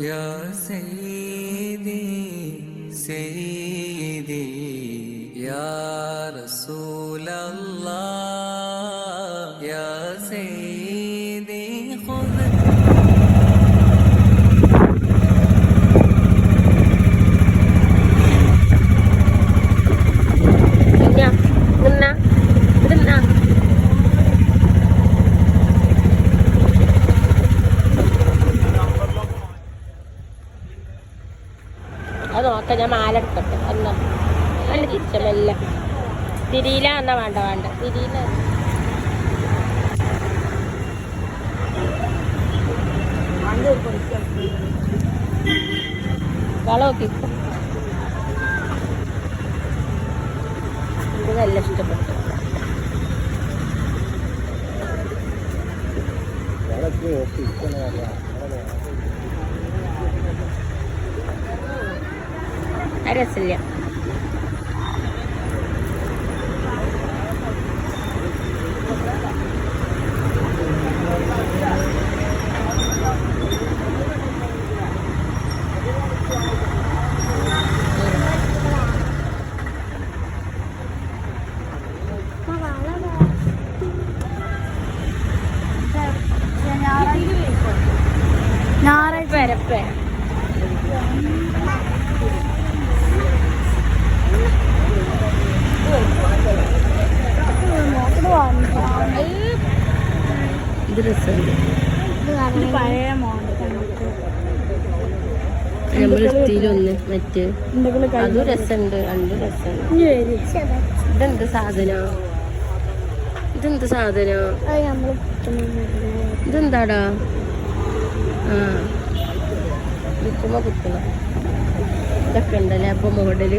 يا سيدي سيدي يا رسول الله തിരിച്ചമല്ല തിരിയില എന്നാ വേണ്ട വേണ്ട. തിരിയില വളമൊക്കെ നല്ല ഇഷ്ടപ്പെട്ടു. ആ ഇത് രസമുണ്ട്. പഴയ നമ്മൾ മറ്റേ. അതും രസമുണ്ട് രണ്ടും രസമുണ്ട്. ഇതെന്ത് സാധനം? ഇതെന്ത് സാധനം? ഇതെന്താടാ? ആ. കുത്തുമ്പ കുത്തണം ഇതൊക്കെ ഉണ്ടല്ലേ? അപ്പൊ മോഡൽ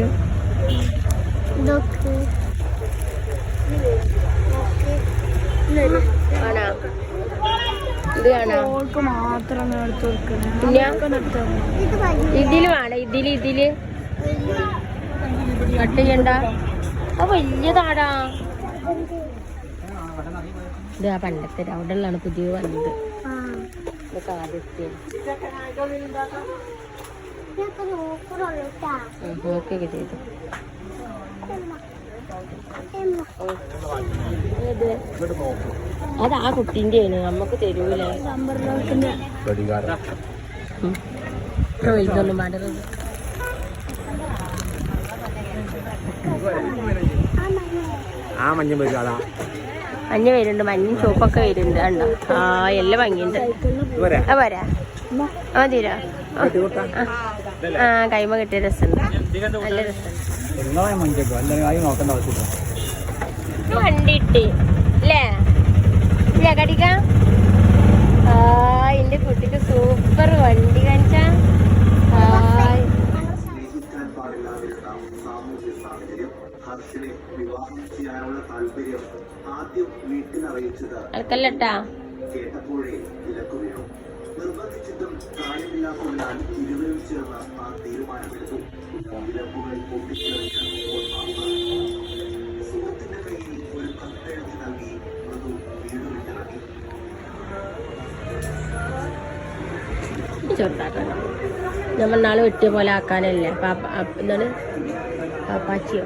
ഇതൊക്കെ. ആണാ ഇത് കാണാ. ഇതിൽ വേണം. ഇതിൽ ഇതിൽ. കട്ട് ചെയ്യണ്ട. അത് വലിയതാടാ. ഇത് ആ പണ്ടത്തെ അവിടെ ഉള്ളതാണ് പുതിയ വന്നത്. ഇതൊക്കെ ആദ്യത്തെ. നോക്കിയൊക്കെ ചെയ്തു അത് ആ കുട്ടീന്റെ ആണ് നമുക്ക് തരൂലേ വലുതൊന്നും പാടരുത് ആ മഞ്ഞ പരിപാടാ മഞ്ഞ വരുന്നുണ്ട് മഞ്ഞും ചുവപ്പൊക്കെ വരുന്നുണ്ട് കണ്ടോ? ആ എല്ലാം ഭംഗിയുണ്ട്. പോരെ ആ വരാ. ആ തീരാ ആ കൈമ കിട്ടിയ രസമുണ്ട്. നല്ല ആവശ്യമില്ല. വണ്ടിട്ട് അല്ലേ? ഇല്ലേ കടിക്ക? ആ എന്റെ കുട്ടിക്ക് സൂപ്പർ വണ്ടി കാണിച്ചാ. ഹായ് അനക്കല്ലട്ടാ കേട്ടപ്പോഴേ വിലക്കു വീണു നിർബന്ധിച്ചിട്ടും കാര്യമില്ലാത്തതിനാൽ ഇരുവരും ചേർന്ന് ആ തീരുമാനമെടുത്തു. വിലക്കുകൾ പൊട്ടിച്ചെറിഞ്ഞ് ഒന്നാമത് സുഹൃത്തിന്റെ കയ്യിൽ ഒരു കത്തെഴുതി നൽകി മൃദു വീട് വിട്ടിറങ്ങി ചെറുതാക്കണം നമ്മൾ നാളെ വെട്ടിയ പോലെ ആക്കാനല്ലേ? പാപ്പ എന്താണ്? പാപ്പാച്ചിയോ?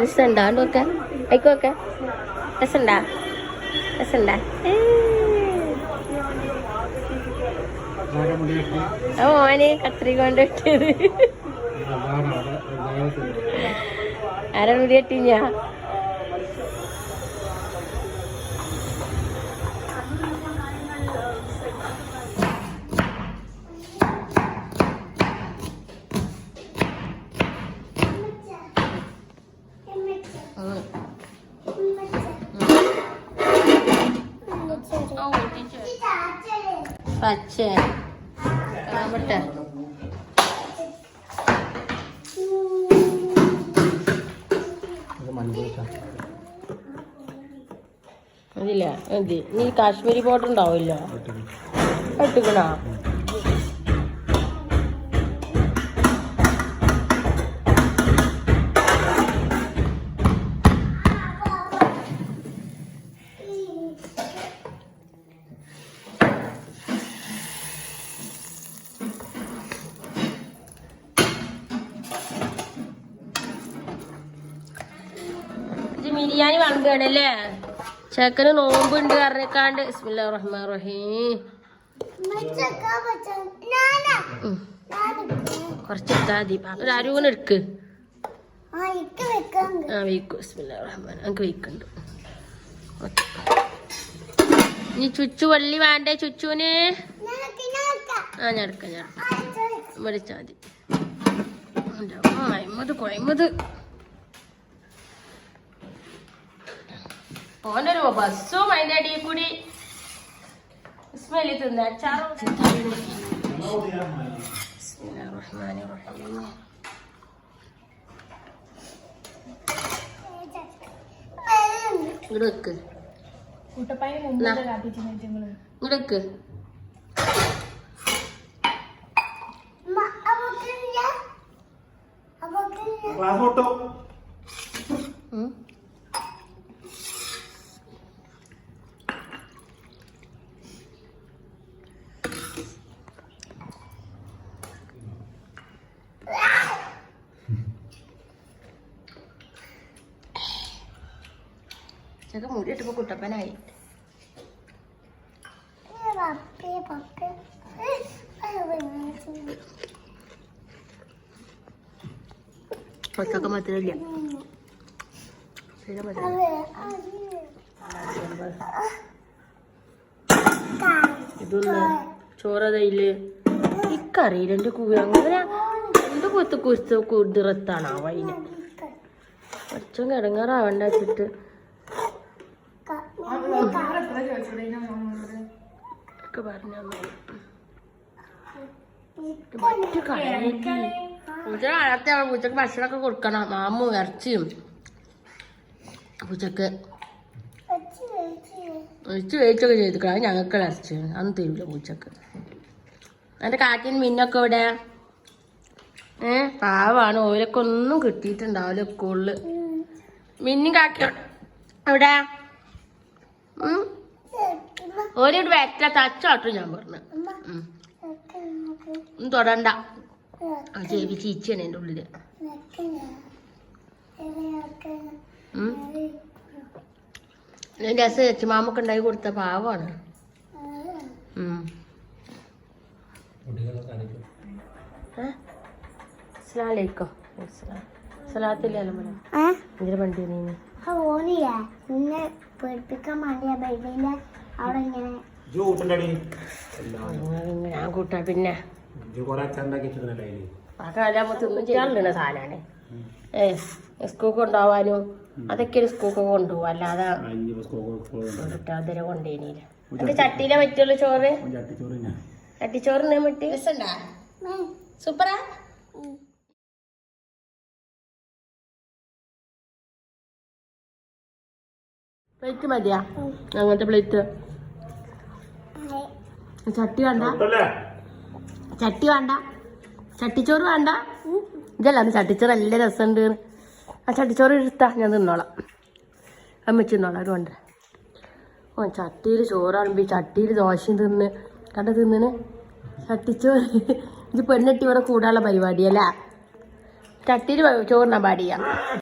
രസമുണ്ടാ? നോക്കെ അയക്കോക്കെ രസമുണ്ടാ? രസമുണ്ടാ? ഓനെ കത്രി കൊണ്ട് വെട്ടിയത് ആരാ മുടി കെട്ടിഞ്ഞ? പച്ച അതില്ല എന്തി നീ കാശ്മീരി പൗഡർ ഉണ്ടാവില്ല ഇട്ടുക്കണോ ബിരിയാണി അല്ലേ ചെക്കന് നോമ്പുണ്ട് അറിയിക്കാണ്ട് ബിസ്മില്ലാ റഹ്മാൻ റഹീം. കുറച്ച് എടുത്താൽ മതി ഒരു എടുക്ക്. ആ വെയ്ക്കും. റഹ്മാൻ എനിക്ക് വെയ്ക്കുന്നുണ്ട് ഇനി ചുച്ചു വള്ളി വേണ്ടേ ചുച്ചുവിന് ആ ഞാൻ എടുക്കാം ഞാൻ വിളിച്ചാൽ മതി കൊയമ്പത് ഒരു ബസ്സും അതിന്റെ അടിയിൽ കൂടി സ്മെല്ല് തിന്ന അച്ചാറും ബിസ്മില്ലാഹിർറഹ്മാനിർറഹീം. ഇങ്ങട് വെക്ക് എന്നാ. ഇങ്ങട് വെക്ക് ഉം. ചെക്ക മുടി ഇട്ടപ്പോ കുട്ടപ്പനായി. ചോറതയില്ലേ മധുരമില്ല. ഇതൊന്ന് ഇക്കറിയില്ല എന്റെ കൂ അങ്ങനെ എന്ത് കൊത്ത് കുസ്ത കുതിരത്താണ് ആ വൈന് കുറച്ചും കിടങ്ങാറാവണ്ട വെച്ചിട്ട്. മറ്റു കളയാക്കി പൂച്ച വളർത്തിയ പൂച്ചക്ക് ഭക്ഷണമൊക്കെ കൊടുക്കണം. മാമു ഇറച്ചിയും പൂച്ചക്ക് ഒഴിച്ച് വേച്ചൊക്കെ ചെയ്തിക്കണം അത് ഞങ്ങൾക്ക് ഇറച്ചി അന്ന് തരില്ല പൂച്ചക്ക് എന്റെ കാറ്റിന് മിന്നൊക്കെ ഇവിടെ ഏ? പാവാണ്. ഓരൊക്കെ ഒന്നും കിട്ടിയിട്ടുണ്ടാവില്ല സ്കൂളിൽ. മിന്നും കാക്കിയോ എവിടെ? ഓരോട് വെറ്റ തച്ചോട്ടും ഞാൻ പറഞ്ഞു. തൊടണ്ട. ചേവി ചീച്ചാണ് എന്റെ ഉള്ളിൽ. രസം ചേച്ചിമാമൊക്കെ ഉണ്ടാക്കി കൊടുത്ത. ഏ? അസ്സലാമലൈക്കും. അസ്സലാം. സലാത്തില്ലല്ലോ മോനെ ഇതിന് വണ്ടി നീ ഓനിയാ. പേടിപ്പിക്കാൻ വേണ്ടിയാ ബൈബിളിലെ അവിടെ ഇങ്ങനെ. ഞാൻ കൂട്ടാ പിന്നെ. ഇജ്ജ് കുറെ അച്ഛണ്ടാക്കി വെച്ചിട്ടുണ്ടല്ലേ അതിൽ? ആ കാലം തിന്നും ചെയ്യാറുള്ള സാധനമാണ് ഏ സ്കൂൾ കൊണ്ടുപോവാനും അതൊക്കെ ഒരു സ്കൂൾക്ക് കൊണ്ടുപോകും അല്ലാതെ കിട്ടാതെ കൊണ്ടുപോയില്ല എന്നിട്ട് ചട്ടിയിലെ പറ്റുള്ളൂ ചോറ്? ചട്ടിച്ചോറിന് രസണ്ടാ സൂപ്പറാ? പ്ലേറ്റ് മതിയാ? അങ്ങനത്തെ പ്ലേറ്റ് ചട്ടി വേണ്ട. ചട്ടി വേണ്ട. ചട്ടിച്ചോറ് വേണ്ട. ഇതല്ല അന്ന് ചട്ടിച്ചോറ് നല്ല രസമുണ്ട് ആ ചട്ടിച്ചോറ് എടുത്താ ഞാൻ തിന്നോളാം. അമ്മച്ചി തിന്നോളാം അതുകൊണ്ട് ഓ ചട്ടിയിൽ ചോറാണ് ചട്ടിയിൽ ദോശയും തിന്ന്. കണ്ട തിന്നിന്? ചട്ടിച്ചോറ്. ഇത് പെണ്ണെട്ടി ഇവിടെ കൂടാനുള്ള പരിപാടിയല്ല? ചട്ടിയിൽ ചോറിനാ പാടിയാ